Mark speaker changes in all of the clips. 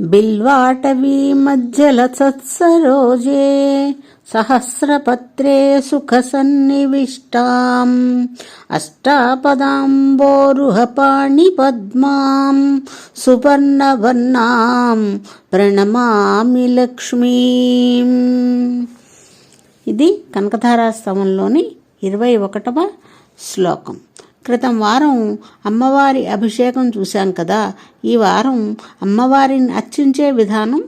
Speaker 1: బిల్వాటవీ మధ్యల సత్సరోజే సహస్రపత్రే సుఖ సన్నివిష్టాం అష్టాపదాంబోరుహపాణి పద్మాం సువర్ణవర్ణాం. ప్రణమామి లక్ష్మీం. ఇది కనకధారాస్తవంలోని ఇరవై ఒకటవ శ్లోకం. క్రితం వారం అమ్మవారి అభిషేకం చూశాం కదా. ఈ వారం అమ్మవారిని అర్చించే విధానం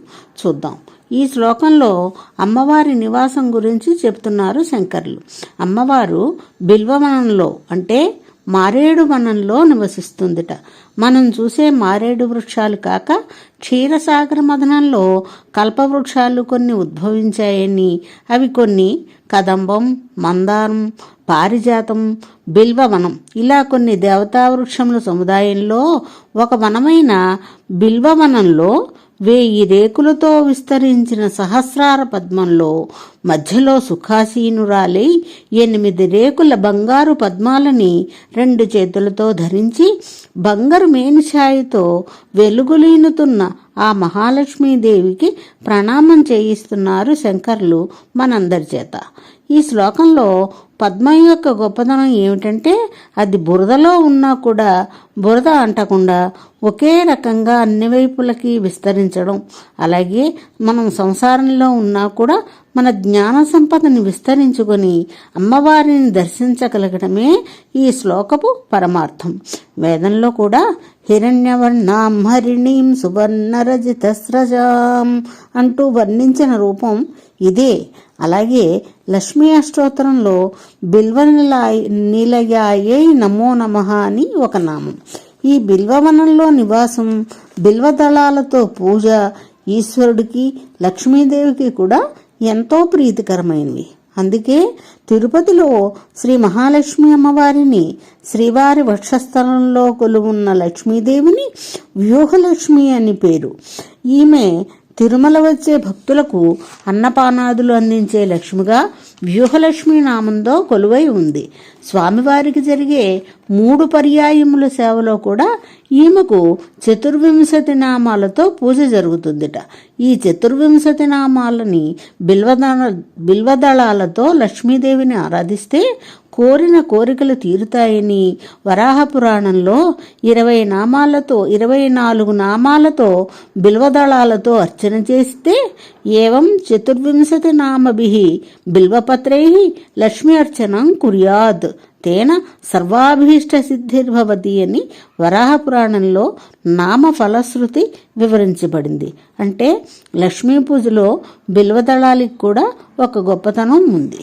Speaker 1: చూద్దాం. ఈ శ్లోకంలో అమ్మవారి నివాసం గురించి చెప్తున్నారు శంకర్లు. అమ్మవారు బిల్వవనంలో అంటే మారేడు వనంలో నివసిస్తుందిట. మనం చూసే మారేడు వృక్షాలు కాక క్షీరసాగర మదనంలో కల్పవృక్షాలు కొన్ని ఉద్భవించాయని. అవి కొన్ని కదంబం మందారం పారిజాతం బిల్వవనం. ఇలా కొన్ని దేవతా వృక్షముల సముదాయంలో ఒక వనమైన బిల్వవనంలో వేయి రేకులతో విస్తరించిన సహస్రార పద్మంలో మధ్యలో సుఖాసీనురాలై ఎనిమిది రేకుల బంగారు పద్మాలని రెండు చేతులతో ధరించి బంగారు మేనిఛాయితో వెలుగులీనుతున్న ఆ మహాలక్ష్మీదేవికి ప్రణామం చేయిస్తున్నారు శంకర్లు మనందరి చేత. ఈ శ్లోకంలో పద్మం యొక్క గొప్పతనం ఏమిటంటే అది బురదలో ఉన్నా కూడా బురద అంటకుండా ఒకే రకంగా అన్ని వైపులకి విస్తరించడం. అలాగే మనం సంసారంలో ఉన్నా కూడా మన జ్ఞాన సంపదని విస్తరించుకొని అమ్మవారిని దర్శించగలగడమే ఈ శ్లోకపు పరమార్థం. వేదంలో కూడా హిరణ్యవర్ణాం హరిణీం సువర్ణరజిత స్రజాం అంటూ వర్ణించిన రూపం ఇదే. అలాగే లక్ష్మీ అష్టోత్తరంలో బిల్వనిలాయ్ నిలయాయై నమో నమ అని ఒక నామం. ఈ బిల్వవనంలో నివాసం బిల్వదళాలతో పూజ ఈశ్వరుడికి లక్ష్మీదేవికి కూడా ఎంతో ప్రీతికరమైనవి. అందుకే తిరుపతిలో శ్రీ మహాలక్ష్మి అమ్మవారిని శ్రీవారి వక్షస్థలంలో కొలువున్న లక్ష్మీదేవిని వ్యూహలక్ష్మి అని పేరు. ఈమె తిరుమల వచ్చే భక్తులకు అన్నపానాదులు అందించే లక్ష్మిగా వ్యూహలక్ష్మి నామంతో కొలువై ఉంది. స్వామివారికి జరిగే మూడు పర్యాయముల సేవలో కూడా ఈమెకు చతుర్వింశతి నామాలతో పూజ జరుగుతుందిట. ఈ చతుర్వింశతి నామాలని బిల్వదళ బిల్వదళాలతో లక్ష్మీదేవిని ఆరాధిస్తే కోరిన కోరికలు తీరుతాయని వరాహ పురాణంలో ఇరవై నామాలతో ఇరవై నాలుగు నామాలతో బిల్వదళాలతో అర్చన చేస్తే ఏవం చతుర్వింశతి నామభి బిల్వపత్రై లక్ష్మీ అర్చనం కుర్యాద్. తేన సర్వాభీష్ట సిద్ధిర్భవతి అని వరాహ పురాణంలో నామ ఫలశ్రుతి వివరించబడింది. అంటే లక్ష్మీ పూజలో బిల్వదళాలకు కూడా ఒక గొప్పతనం ఉంది.